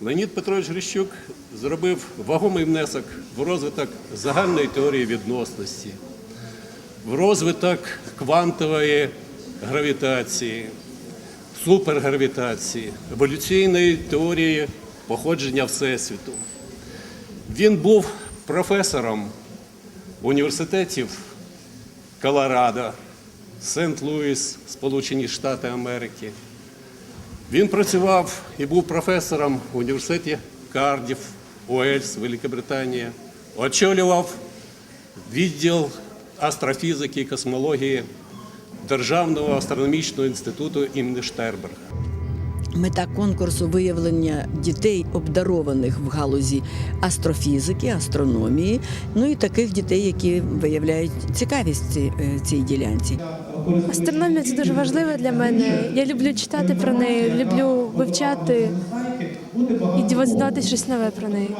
Леонід Петрович Грищук зробив вагомий внесок в розвиток загальної теорії відносності, в розвиток квантової гравітації, супергравітації, еволюційної теорії походження Всесвіту. Він був професором університетів Колорадо, Сент-Луіс, Сполучені Штати Америки. Він працював і був професором в університеті Кардіф, Уельс, Великобританія. Очолював відділ астрофізики і космології Державного астрономічного інституту імені Штерберга. Мета конкурсу виявлення дітей, обдарованих в галузі астрофізики, астрономії, ну і таких дітей, які виявляють цікавість ці- е, цій ділянці. Астрономія це дуже важливо для мене. Я люблю читати про неї, люблю вивчати і дізнатися щось нове про неї.